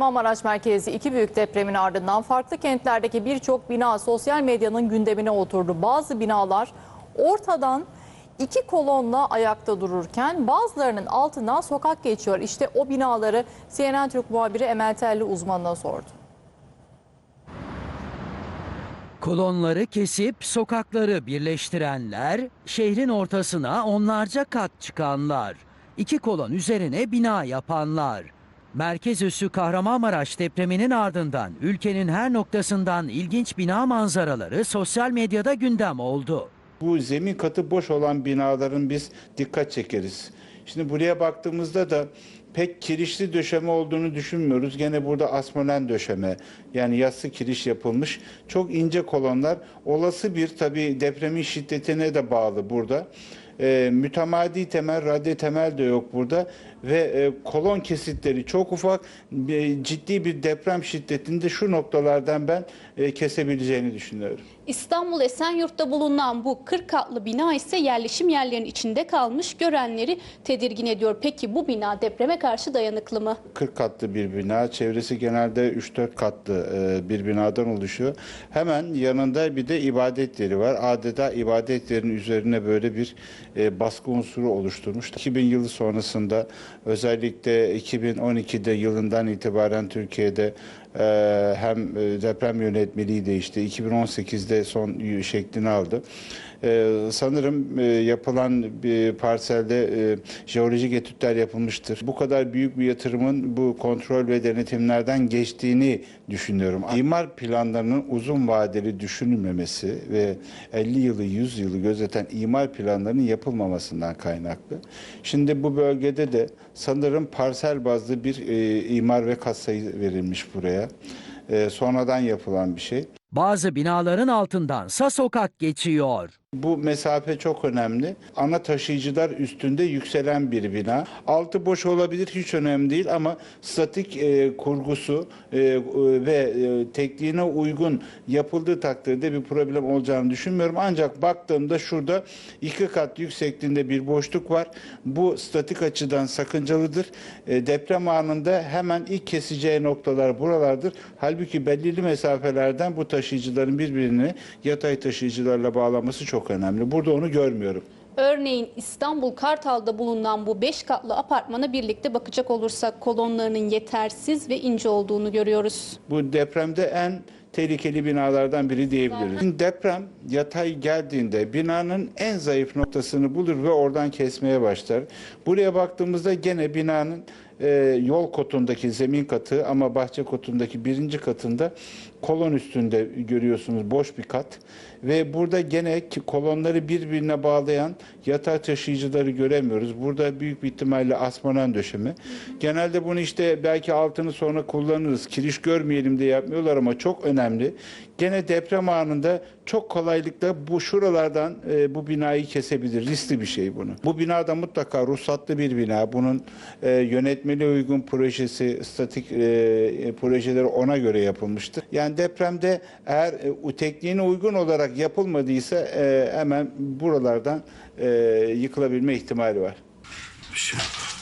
Kahramanmaraş merkezli iki büyük depremin ardından farklı kentlerdeki birçok bina sosyal medyanın gündemine oturdu. Bazı binalar ortadan iki kolonla ayakta dururken bazılarının altından sokak geçiyor. İşte o binaları CNN Türk muhabiri Emel Telli uzmanına sordu. Kolonları kesip sokakları birleştirenler, şehrin ortasına onlarca kat çıkanlar, iki kolon üzerine bina yapanlar. Merkez üssü Kahramanmaraş depreminin ardından ülkenin her noktasından ilginç bina manzaraları sosyal medyada gündem oldu. Bu zemin katı boş olan binaların biz dikkat çekeriz. Şimdi buraya baktığımızda da pek kirişli döşeme olduğunu düşünmüyoruz. Gene burada asmolen döşeme yani yassı kiriş yapılmış. Çok ince kolonlar. Olası bir tabii depremin şiddetine de bağlı burada. Ee, mütemadi temel, radyo temel de yok burada ve e, kolon kesitleri çok ufak. E, ciddi bir deprem şiddetinde şu noktalardan ben e, kesebileceğini düşünüyorum. İstanbul Esenyurt'ta bulunan bu 40 katlı bina ise yerleşim yerlerinin içinde kalmış görenleri tedirgin ediyor. Peki bu bina depreme karşı dayanıklı mı? 40 katlı bir bina. Çevresi genelde 3-4 katlı e, bir binadan oluşuyor. Hemen yanında bir de ibadet yeri var. Adeta ibadet yerinin üzerine böyle bir e, baskı unsuru oluşturmuş. 2000 yılı sonrasında özellikle 2012'de yılından itibaren Türkiye'de e, hem e, deprem yönetmeliği değişti. 2018'de son şeklini aldı. Ee, sanırım e, yapılan bir parselde e, jeolojik etütler yapılmıştır. Bu kadar büyük bir yatırımın bu kontrol ve denetimlerden geçtiğini düşünüyorum. İmar planlarının uzun vadeli düşünülmemesi ve 50 yılı 100 yılı gözeten imar planlarının yapılmamasından kaynaklı. Şimdi bu bölgede de sanırım parsel bazlı bir e, imar ve katsayı verilmiş buraya. E, sonradan yapılan bir şey. Bazı binaların altındansa sokak geçiyor. Bu mesafe çok önemli. Ana taşıyıcılar üstünde yükselen bir bina. Altı boş olabilir hiç önemli değil ama statik e, kurgusu e, e, ve e, tekniğine uygun yapıldığı takdirde bir problem olacağını düşünmüyorum. Ancak baktığımda şurada iki kat yüksekliğinde bir boşluk var. Bu statik açıdan sakıncalıdır. E, deprem anında hemen ilk keseceği noktalar buralardır. Halbuki belirli mesafelerden bu taşıyıcıların birbirini yatay taşıyıcılarla bağlaması çok önemli. Burada onu görmüyorum. Örneğin İstanbul Kartal'da bulunan bu 5 katlı apartmana birlikte bakacak olursak kolonlarının yetersiz ve ince olduğunu görüyoruz. Bu depremde en tehlikeli binalardan biri diyebiliriz. Deprem yatay geldiğinde binanın en zayıf noktasını bulur ve oradan kesmeye başlar. Buraya baktığımızda gene binanın e, yol kotundaki zemin katı ama bahçe kotundaki birinci katında kolon üstünde görüyorsunuz boş bir kat. Ve burada gene kolonları birbirine bağlayan yatay taşıyıcıları göremiyoruz. Burada büyük bir ihtimalle asmanan döşeme. Genelde bunu işte belki altını sonra kullanırız. Kiriş görmeyelim diye yapmıyorlar ama çok önemli. Gene deprem anında çok kolaylıkla bu şuralardan e, bu binayı kesebilir. Riskli bir şey bunu. Bu binada mutlaka ruhsatlı bir bina. Bunun e, yönetmeliğe uygun projesi, statik e, projeleri ona göre yapılmıştır. Yani depremde eğer e, tekniğine uygun olarak yapılmadıysa e, hemen buralardan e, yıkılabilme ihtimali var. Bir şey yok.